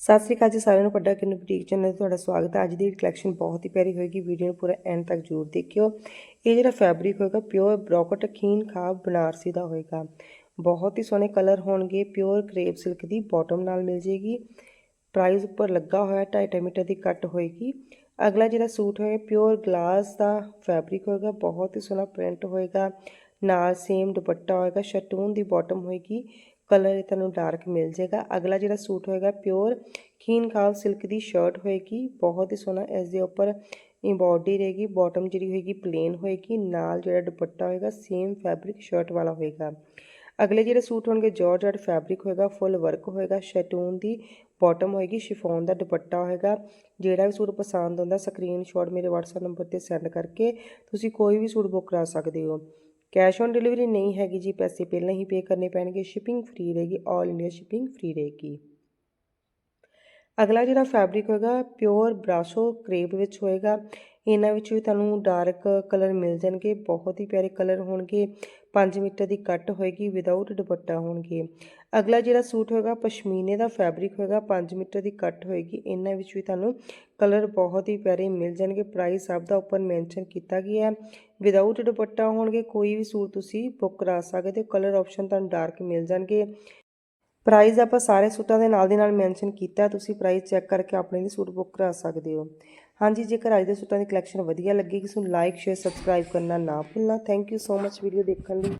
ਸਤਿ ਸ੍ਰੀ ਅਕਾਲ ਜੀ ਸਾਰਿਆਂ ਨੂੰ ਵੱਡਾ ਕਿੰਨੂ ਬੁਟੀਕ ਚੈਨਲ ਤੇ ਤੁਹਾਡਾ ਸਵਾਗਤ ਹੈ। ਅੱਜ ਦੀ ਕਲੈਕਸ਼ਨ ਬਹੁਤ ਹੀ ਪਿਆਰੀ ਹੋਏਗੀ। ਵੀਡੀਓ ਨੂੰ ਪੂਰਾ ਐਂਡ ਤੱਕ ਜ਼ਰੂਰ ਦੇਖਿਓ। ਇਹ ਜਿਹੜਾ ਫੈਬਰਿਕ ਹੋਏਗਾ ਪਿਓਰ ਬ੍ਰੋਕਟ ਖੀਨ ਖਾਬ ਬਨਾਰਸੀ ਦਾ ਹੋਏਗਾ। ਬਹੁਤ ਹੀ ਸੋਹਣੇ ਕਲਰ ਹੋਣਗੇ। ਪਿਓਰ ਕ੍ਰੇਪ ਸਿਲਕ ਦੀ ਬਾਟਮ ਨਾਲ ਮਿਲ ਜੇਗੀ। ਪ੍ਰਾਈਸ ਉੱਪਰ ਲੱਗਾ ਹੋਇਆ 2.5 ਮੀਟਰ ਦੀ ਕੱਟ ਹੋਏਗੀ। ਅਗਲਾ ਜਿਹੜਾ ਸੂਟ ਹੋਏਗਾ ਪਿਓਰ ਗਲਾਸ ਦਾ ਫੈਬਰਿਕ ਹੋਏਗਾ। ਬਹੁਤ ਹੀ ਸੋਹਣਾ ਪ੍ਰਿੰਟ ਹੋਏਗਾ। ਨਾਲ ਸੇਮ ਦੁਪੱਟਾ ਹੋਏਗਾ। ਸ਼ਟੂਨ ਦੀ ਬਾਟਮ ਹੋਏਗੀ। ਕਲਰ ਇਹ ਤੁਹਾਨੂੰ ਡਾਰਕ ਮਿਲ ਜਾਏਗਾ। ਅਗਲਾ ਜਿਹੜਾ ਸੂਟ ਹੋਏਗਾ ਪਿਓਰ ਖੀਨ ਖਾਬ ਸਿਲਕ ਦੀ ਸ਼ਰਟ ਹੋਏਗੀ। ਬਹੁਤ ਹੀ ਸੋਹਣਾ ਇਸ ਦੇ ਉੱਪਰ ਇੰਬੋਡੀ ਰਹੇਗੀ ਬਾਟਮ ਜਿਹੜੀ ਹੋਏਗੀ ਪਲੇਨ ਹੋਏਗੀ। ਨਾਲ ਜਿਹੜਾ ਦੁਪੱਟਾ ਹੋਏਗਾ ਸੇਮ ਫੈਬਰਿਕ ਸ਼ਰਟ ਵਾਲਾ ਹੋਏਗਾ। ਅਗਲੇ ਜਿਹੜੇ ਸੂਟ ਹੋਣਗੇ ਜਾਰਜਟ ਫੈਬਰਿਕ ਹੋਏਗਾ ਫੁੱਲ ਵਰਕ ਹੋਏਗਾ। ਸ਼ੈਟੂਨ ਦੀ ਬਾਟਮ ਹੋਏਗੀ ਸ਼ਿਫੋਨ ਦਾ ਦੁਪੱਟਾ ਹੋਏਗਾ। ਜਿਹੜਾ ਵੀ ਸੂਟ ਪਸੰਦ ਆਉਂਦਾ ਸਕਰੀਨਸ਼ਾਟ ਮੇਰੇ WhatsApp ਨੰਬਰ ਤੇ ਸੈਂਡ ਕਰਕੇ ਤੁਸੀਂ ਕੋਈ ਵੀ ਸੂਟ ਬੁੱਕ ਕਰਾ ਸਕਦੇ ਹੋ। ਕੈਸ਼ ਔਨ ਡਿਲੀਵਰੀ ਨਹੀਂ ਹੈਗੀ ਜੀ, ਪੈਸੇ ਪਹਿਲਾਂ ਹੀ ਪੇ ਕਰਨੇ ਪੈਣਗੇ ਸ਼ਿਪਿੰਗ ਫ੍ਰੀ ਰਹੇਗੀ ਆਲ ਇੰਡੀਆ ਸ਼ਿਪਿੰਗ ਫ੍ਰੀ ਰਹੇਗੀ। ਅਗਲਾ ਜਿਹੜਾ ਫੈਬਰਿਕ ਹੋਏਗਾ ਪਿਓਰ ਬਰਾਸੋ ਕਰੇਪ ਵਿੱਚ ਹੋਏਗਾ। ਇਹਨਾਂ ਵਿੱਚ ਵੀ ਤੁਹਾਨੂੰ ਡਾਰਕ ਕਲਰ ਮਿਲ ਜਾਣਗੇ, ਬਹੁਤ ਹੀ ਪਿਆਰੇ ਕਲਰ ਹੋਣਗੇ। 5 ਮੀਟਰ ਦੀ ਕੱਟ ਹੋਏਗੀ ਵਿਦਆਊਟ ਦੁਪੱਟਾ ਹੋਣਗੇ। ਅਗਲਾ ਜਿਹੜਾ ਸੂਟ ਹੋਏਗਾ, ਪਸ਼ਮੀਨੇ ਦਾ ਫੈਬਰਿਕ ਹੋਏਗਾ 5 ਮੀਟਰ ਦੀ ਕੱਟ ਹੋਏਗੀ। ਇਹਨਾਂ ਵਿੱਚ ਵੀ ਤੁਹਾਨੂੰ ਕਲਰ ਬਹੁਤ ਹੀ ਪਿਆਰੇ ਮਿਲ ਜਾਣਗੇ। ਪ੍ਰਾਈਸ ਸਭ ਦਾ ਉੱਪਰ ਮੈਂਸ਼ਨ ਕੀਤਾ ਗਿਆ ਹੈ। ਵਿਦਆਊਟ ਦੁਪੱਟਾ ਹੋਣਗੇ, ਕੋਈ ਵੀ ਸੂਟ ਤੁਸੀਂ ਬੁੱਕ ਕਰਾ ਸਕਦੇ ਹੋ। ਕਲਰ ਆਪਸ਼ਨ ਤੁਹਾਨੂੰ ਡਾਰਕ ਮਿਲ ਜਾਣਗੇ। ਪ੍ਰਾਈਸ ਆਪਾਂ ਸਾਰੇ ਸੂਟਾਂ ਦੇ ਨਾਲ ਦੀ ਨਾਲ ਮੈਂਸ਼ਨ ਕੀਤਾ ਤੁਸੀਂ ਪ੍ਰਾਈਸ ਚੈੱਕ ਕਰਕੇ ਆਪਣੇ ਲਈ ਸੂਟ ਬੁੱਕ ਕਰਾ ਸਕਦੇ ਹੋ। ਹਾਂਜੀ, ਜੇਕਰ ਅੱਜ ਦੇ ਸੂਟਾਂ ਦੀ ਕਲੈਕਸ਼ਨ ਵਧੀਆ ਲੱਗੀ ਕਿਸੇ ਨੂੰ ਲਾਈਕ ਸ਼ੇਅਰ ਸਬਸਕ੍ਰਾਈਬ ਕਰਨਾ ਨਾ ਭੁੱਲਣਾ। Thank you so much video ਦੇਖਣ ਲਈ।